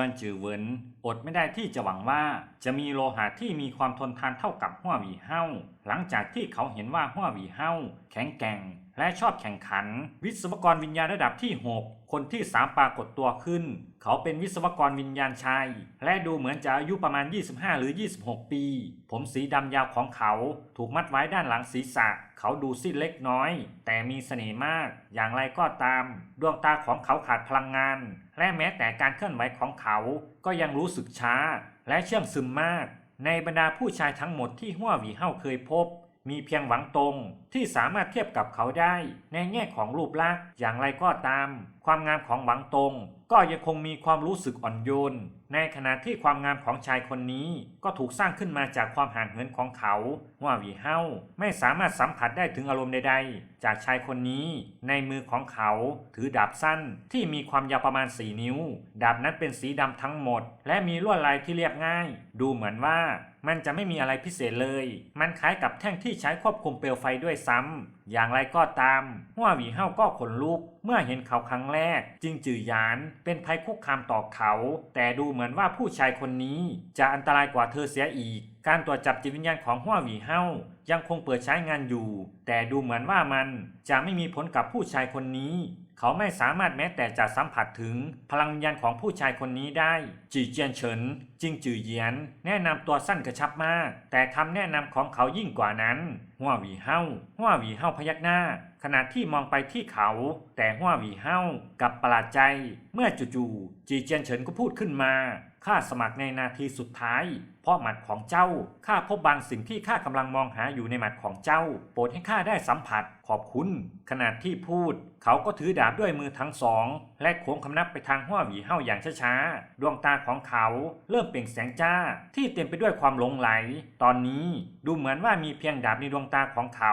วนจือเหวินอดไม่ได้ที่จะหวังว่าจะมีโลหะที่มีความทนทานเท่ากับหัวหวีเฮ้าหลังจากที่เขาเห็นว่าหัวหวีเฮ้าแข็งแกร่ง และชอบแข่งขัน วิศวกรวิญญาณระดับที่ 6 คนที่สามปรากฏตัวขึ้น เขาเป็นวิศวกรวิญญาณชาย และดูเหมือนจะอายุประมาณ 25 หรือ 26 ปี ผมสีดำยาวของเขาถูกมัดไว้ด้านหลังศีรษะ เขาดูซีดเล็กน้อย แต่มีเสน่ห์มาก อย่างไรก็ตาม ดวงตาของเขาขาดพลังงาน และแม้แต่การเคลื่อนไหวของเขาก็ยังรู้สึกช้า และเชื่องซึมมาก ในบรรดาผู้ชายทั้งหมดที่หัวหวีเฮาเคยพบ มีเพียงหวังตรงที่สามารถเทียบกับเขาได้ ในแง่ของรูปลักษณ์อย่างไรก็ตาม ความงามของหวังตงก็ยังคงมีความรู้สึกอ่อนโยน ในขณะที่ความงามของชายคนนี้ก็ถูกสร้างขึ้นมาจากความห่างเหินของเขาว่าวีเฮาไม่สามารถสัมผัสได้ถึงอารมณ์ใดๆ จากชายคนนี้ในมือของเขาถือดาบสั้นที่มีความยาวประมาณ 4 นิ้ว ดาบนั้นเป็นสีดำทั้งหมด และมีลวดลายที่เรียบง่าย ดูเหมือนว่ามันจะไม่มีอะไรพิเศษเลย มันคล้ายกับแท่งที่ใช้ควบคุมเปลวไฟด้วยซ้ำ อย่างไรก็ตามหัวหวีเฮาก็ขนลุกเมื่อเห็นเขาครั้งแรก จึงจื่อหยานเป็นภัยคุกคามต่อเขา แต่ดูเหมือนว่าผู้ชายคนนี้จะอันตรายกว่าเธอเสียอีก การตรวจจับจิตวิญญาณของหัวหวีเฮายังคงเปิดใช้งานอยู่ แต่ดูเหมือนว่ามันจะไม่มีผลกับผู้ชายคนนี้ เขาไม่สามารถแม้แต่จะสัมผัสถึงพลังวิญญาณของผู้ชายคนนี้ได้ จีเจียนเฉินจิงจือเยียน แนะนำตัวสั้นกระชับมาก แต่คำแนะนำของเขายิ่งกว่านั้นหัวหวีเฮาหัวหวีเฮาพยักหน้า ขณะที่มองไปที่เขา แต่หัวหวีเฮากับประหลาดใจ เมื่อจู่ๆจีเจียนเฉินก็พูดขึ้นมาข้าสมัครในนาทีสุดท้าย เพราะหมัดของเจ้าข้าพบบางสิ่งที่ข้ากำลังมองหาอยู่ในหมัดของเจ้า โปรดให้ข้าได้สัมผัส ขอบคุณ ขณะที่พูด เขาก็ถือดาบด้วยมือทั้งสอง และโค้งคำนับไปทางหัวหวีเฮาอย่างช้าๆ ดวงตาของเขาเริ่มเปล่งแสงจ้าที่เต็มไปด้วยความหลงไหล ตอนนี้ดูเหมือนว่ามีเพียงดาบในดวงตาของเขา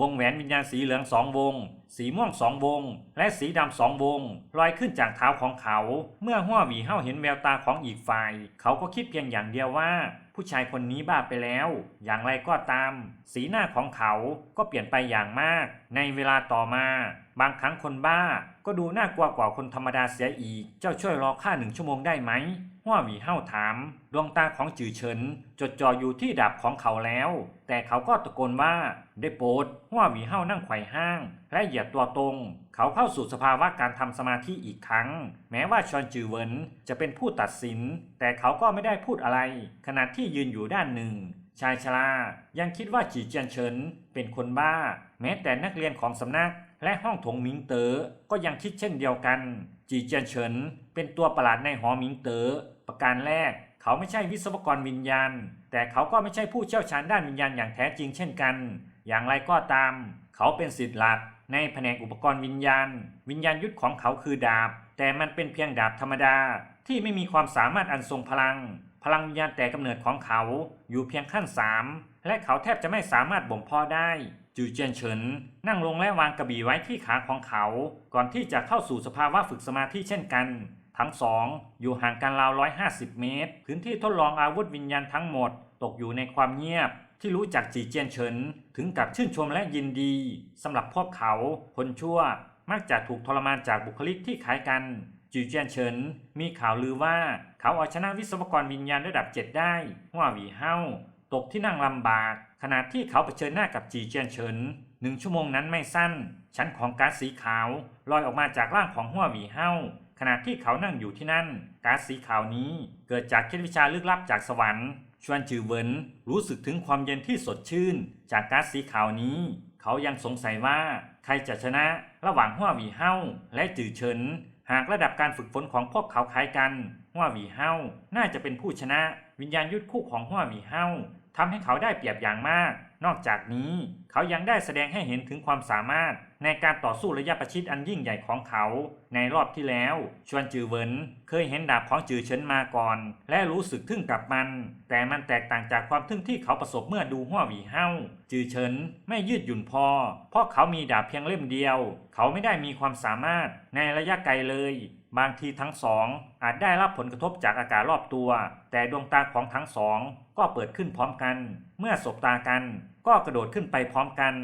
วงแหวนวิญญาณสีเหลืองสองวง สีม่วงสองวง และสีดำสองวง ลอยขึ้นจากเท้าของเขา เมื่อหัวหวีเฮาเห็นแววตาของอีกฝ่าย เขาก็คิดเพียงอย่างเดียวว่า ผู้ชายคนนี้บ้าไปแล้ว อย่างไรก็ตาม สีหน้าของเขาก็เปลี่ยนไปอย่างมาก ในเวลาต่อมาบางครั้งคนบ้าก็ดูน่ากลัวกว่าคนธรรมดาเสียอีก เจ้าช่วยรอข้าหนึ่งชั่วโมงได้ไหมหัวหวีเฮาถาม ดวงตาของจือเฉินจดจ่ออยู่ที่ดาบของเขาแล้ว แต่เขาก็ตะโกนว่า ได้โปรดหัวหวีเฮานั่งไขว่ห้าง และเหยียดตัวตรง เขาเข้าสู่สภาวะการทำสมาธิอีกครั้ง แม้ว่าชอนจือเวินจะเป็นผู้ตัดสิน แต่เขาก็ไม่ได้พูดอะไร ขณะที่ยืนอยู่ด้านหนึ่งชายชรายังคิดว่าจีเจียนเฉินเป็นคนบ้า แม้แต่นักเรียนของสำนัก และห้องถงหมิงเตอ๋อก็ยังคิดเช่นเดียวกัน จีเจียนเฉินเป็นตัวประหลาดในหอหมิงเตอ๋อประการแรก เขาไม่ใช่วิศวกรวิญญาณ แต่เขาก็ไม่ใช่ผู้เชี่ยวชาญด้านวิญญาณอย่างแท้จริงเช่นกัน อย่างไรก็ตาม เขาเป็นศิษย์หลักในแผนกอุปกรณ์วิญญาณ วิญญาณยุทธของเขาคือดาบ แต่มันเป็นเพียงดาบธรรมดา ที่ไม่มีความสามารถอันทรงพลัง พลังวิญญาณแต่กำเนิดของเขาอยู่เพียงขั้นสามและเขาแทบจะไม่สามารถบ่มเพาะได้ จูเจียนเฉินนั่งลงและวางกระบี่ไว้ที่ขาของเขา ก่อนที่จะเข้าสู่สภาวะฝึกสมาธิเช่นกัน ทั้งสองอยู่ห่างกันราว 150 เมตร พื้นที่ทดลองอาวุธวิญญาณทั้งหมด ตกอยู่ในความเงียบ ที่รู้จักจีเจียนเฉินถึงกับชื่นชมและยินดีสำหรับพวกเขาคนชั่วมักจะถูกทรมานจากบุคลิกที่คล้ายกันจีเจียนเฉินมีข่าวลือว่าเขาเอาชนะวิศวกรวิญญาณระดับเจ็ดได้ว่าหวีเฮา ตกที่นั่งลำบาก ขณะที่เขาเผชิญหน้ากับจีเจียนเฉินหนึ่งชั่วโมงนั้นไม่สั้น ชั้นของก๊าซสีขาวลอยออกมาจากร่างของหัวหวีเฮาขณะที่เขานั่งอยู่ที่นั่นก๊าซสีขาวนี้เกิดจากเคล็ดวิชาลึกลับจากสวรรค์ชวนจือเวินรู้สึกถึงความเย็นที่สดชื่น จากก๊าซสีขาวนี้ เขายังสงสัยว่าใครจะชนะระหว่างหัวหวีเฮาและจือเฉินหากระดับการฝึกฝนของพวกเขาคล้ายกันหัวหวีเฮาน่าจะเป็นผู้ชนะ วิญญาณยุทธคู่ของหัวหวีเฮา ทำให้เขาได้เปรียบอย่างมาก นอกจากนี้ เขายังได้แสดงให้เห็นถึงความสามารถ ในการต่อสู้ระยะประชิดอันยิ่งใหญ่ของเขา ในรอบที่แล้ว ชวนจือเหวินเคยเห็นดาบของจือเฉินมาก่อน และรู้สึกทึ่งกับมัน แต่มันแตกต่างจากความทึ่งที่เขาประสบเมื่อดูหัวหวีเฮาจือเฉินไม่ยืดหยุ่นพอ เพราะเขามีดาบเพียงเล่มเดียว เขาไม่ได้มีความสามารถในระยะไกลเลย บางทีทั้งสองอาจได้รับผลกระทบจากอากาศรอบตัว แต่ดวงตาของทั้งสองก็เปิดขึ้นพร้อมกัน เมื่อสบตากันก็กระโดดขึ้นไปพร้อมกัน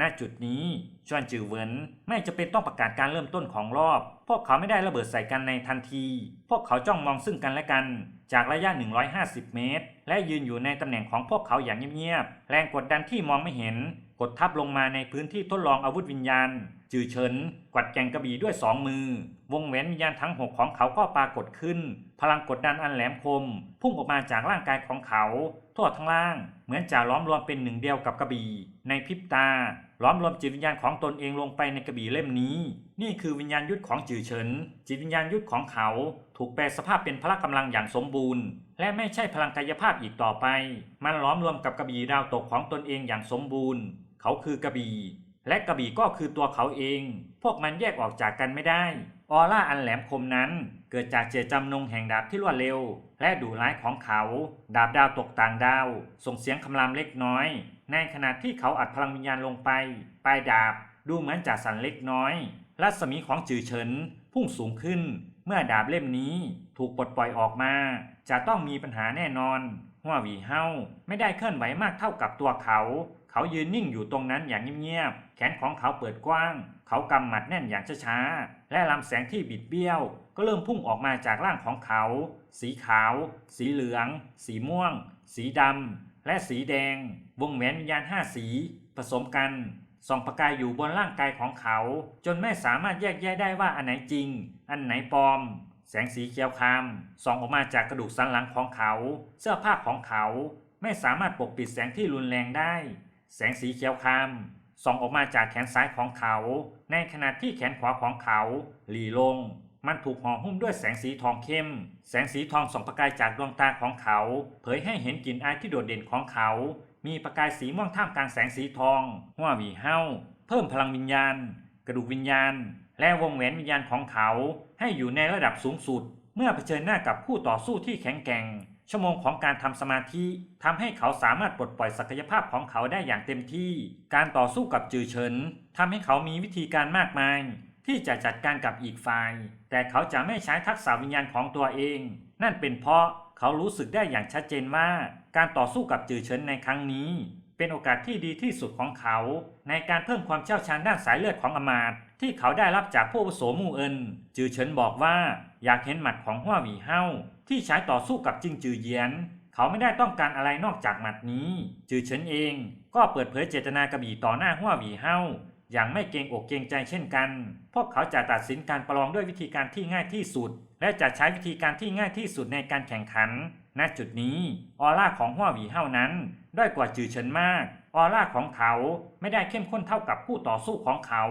ณ จุดนี้ชวนจือเหวินไม่จะเป็นต้องประกาศการเริ่มต้นของรอบ พวกเขาไม่ได้ระเบิดใส่กันในทันที พวกเขาจ้องมองซึ่งกันและกัน จากระยะ 150 เมตร และยืนอยู่ในตำแหน่งของพวกเขาอย่างเงียบๆ แรงกดดันที่มองไม่เห็น กดทับลงมาในพื้นที่ทดลองอาวุธวิญญาณ จือเฉินกวัดแกงกระบี่ด้วยสองมือ วงแหวนวิญญาณทั้งหกของเขาก็ปรากฏขึ้น พลังกดดันอันแหลมคม พุ่งออกมาจากร่างกายของเขาทั่วทั้งล่าง เหมือนจะล้อมรวมเป็นหนึ่งเดียวกับกระบี่ ในพริบตา ล้อมรวมจิตวิญญาณของตนเองลงไปในกระบี่เล่มนี้ นี่คือวิญญาณยุทธของจือเฉิน จิตวิญญาณยุทธของเขา ถูกแปลสภาพเป็นพละกำลังอย่างสมบูรณ์ และไม่ใช่พลังกายภาพอีกต่อไป มันล้อมรวมกับกระบี่ดาวตกของตนเองอย่างสมบูรณ์ เขาคือกระบี่ และกระบี่ก็คือตัวเขาเอง พวกมันแยกออกจากกันไม่ได้ ออร่าอันแหลมคมนั้น เกิดจากเจตจำนงแห่งดาบที่รวดเร็ว และดุร้ายของเขา ดาบดาวตกต่างดาว ส่งเสียงคำรามเล็กน้อย ในขณะที่เขาอัดพลังวิญญาณลงไป ปลายดาบดูเหมือนจะสั่นเล็กน้อย รัศมีของจือเฉินพุ่งสูงขึ้น เมื่อดาบเล่มนี้ถูกปลดปล่อยออกมา จะต้องมีปัญหาแน่นอนหัวหวีเฮาไม่ได้เคลื่อนไหวมากเท่ากับตัวเขา เขายืนนิ่งอยู่ตรงนั้นอย่างเงียบๆ แขนของเขาเปิดกว้าง เขากำหมัดแน่นอย่างช้าๆ และลำแสงที่บิดเบี้ยว ก็เริ่มพุ่งออกมาจากร่างของเขา สีขาว สีเหลือง สีม่วง สีดำ และสีแดง วงแหวนวิญญาณห้าสี ผสมกันส่องประกายอยู่บนร่างกายของเขา จนไม่สามารถแยกแยะได้ว่าอันไหนจริง อันไหนปลอม แสงสีเขียวคามส่องออกมาจากกระดูกสันหลังของเขา เสื้อผ้าของเขา ไม่สามารถปกปิดแสงที่รุนแรงได้ แสงสีเขียวคามส่องออกมาจากแขนซ้ายของเขา ในขณะที่แขนขวาของเขา หลีลง มันถูกห่อหุ้มด้วยแสงสีทองเข้ม แสงสีทองส่องประกายจากดวงตาของเขา เผยให้เห็นกลิ่นอายที่โดดเด่นของเขา มีประกายสีม่วงท่ามกลางแสงสีทองหัวหวีเฮาเพิ่มพลังวิญญาณ กระดูกวิญญาณ และวงแหวนวิญญาณของเขา ให้อยู่ในระดับสูงสุด เมื่อเผชิญหน้ากับคู่ต่อสู้ที่แข็งแกร่ง ชั่วโมงของการทำสมาธิทำให้เขาสามารถปลดปล่อยศักยภาพของเขาได้อย่างเต็มที่ การต่อสู้กับจือเฉินทำให้เขามีวิธีการมากมาย ที่จะจัดการกับอีกฝ่าย แต่เขาจะไม่ใช้ทักษะวิญญาณของตัวเอง นั่นเป็นเพราะเขารู้สึกได้อย่างชัดเจนว่า การต่อสู้กับจือเฉินในครั้งนี้ เป็นโอกาสที่ดีที่สุดของเขา ในการเพิ่มความเชี่ยวชาญด้านสายเลือดของอมาตที่เขาได้รับจากผู้โสมู่เอินจือเฉินบอกว่าอยากเห็นหมัดของหัวหวีเฮา ที่ใช้ต่อสู้กับจิงจือเยียน เขาไม่ได้ต้องการอะไรนอกจากหมัดนี้ จือเฉินเองก็เปิดเผยเจตนากระบี่ต่อหน้าหัวหวีเฮาอย่างไม่เกรงอกเกรงใจเช่นกัน พวกเขาจะตัดสินการประลองด้วยวิธีการที่ง่ายที่สุด และจะใช้วิธีการที่ง่ายที่สุดในการแข่งขัน ณ จุดนี้ ออร่าของหัวหวีเฮานั้นด้อยกว่าจือเฉินมาก ออร่าของเขาไม่ได้เข้มข้นเท่ากับคู่ต่อสู้ของเขา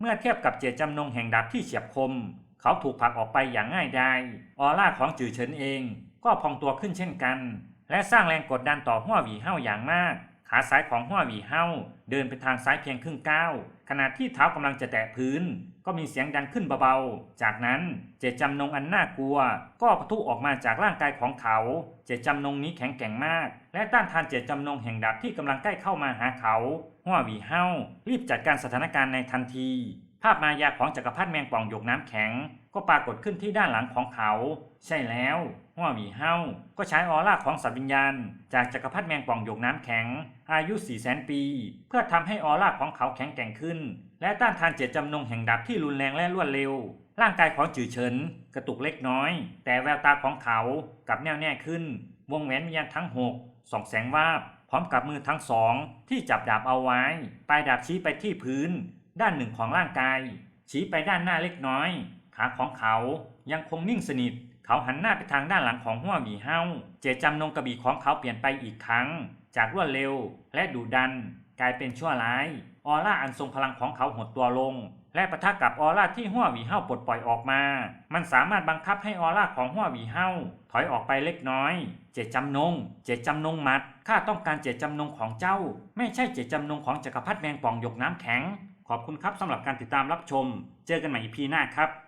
เมื่อเทียบกับเจตจำนงแห่งดาบที่เฉียบคม เขาถูกผลักออกไปอย่างง่ายดายออร่าของจือเฉินเอง ก็พองตัวขึ้นเช่นกัน และสร้างแรงกดดันต่อหัวหวีเฮาอย่างมาก ขาซ้ายของหัวหวีเฮาเดินไปทางซ้ายเพียงครึ่งก้าวขณะที่เท้ากำลังจะแตะพื้น ก็มีเสียงดังขึ้นเบาๆ จากนั้นเจตจำนงอันน่ากลัว ก็ปะทุออกมาจากร่างกายของเขา เจตจำนงนี้แข็งแกร่งมาก และต้านทานเจตจำนงแห่งดาบที่กำลังใกล้เข้ามาหาเขาหัวหวีเฮารีบจัดการสถานการณ์ในทันที ภาพมายาของจักรพรรดิแมงป่องหยกน้ำแข็ง ก็ปรากฏขึ้นที่ด้านหลังของเขา ใช่แล้วหัวหวีเฮาก็ใช้ออร่าของสัตว์วิญญาณ จากจักรพรรดิแมงป่องหยกน้ำแข็ง อายุ 4 0 0 0 0 0 ปี เพื่อทำให้ออร่าของเขาแข็งแกร่งขึ้น และต้านทานเจตจำนงแห่งดาบที่รุนแรงและรวดเร็ว ร่างกายของจือเฉินกระตุกเล็กน้อย แต่แววตาของเขากลับแน่วแน่ขึ้น วงแหวนวิญญาณทั้งหกส่องแสงวาบพร้อมกับมือทั้งสองที่จับดาบเอาไว้ ปลายดาบชี้ไปที่พื้น ด้านหนึ่งของร่างกาย ชี้ไปด้านหน้าเล็กน้อย ขาของเขายังคงนิ่งสนิท เขาหันหน้าไปทางด้านหลังของหัวหมีเฮาเจตจำนงกระบี่ของเขาเปลี่ยนไปอีกครั้ง จากรวดเร็วและดุดัน กลายเป็นชั่วร้าย ออร่าอันทรงพลังของเขาหดตัวลง และปะทะกับออร่าที่หัวหวีเฮาปลดปล่อยออกมา มันสามารถบังคับให้ออร่าของหัวหวีเฮาถอยออกไปเล็กน้อย เจตจำนง เจตจำนงมัดข้าต้องการเจตจำนงของเจ้า ไม่ใช่เจตจำนงของจักรพรรดิแมงป่องหยกน้ำแข็ง ขอบคุณครับสำหรับการติดตามรับชม เจอกันใหม่อีพีหน้าครับ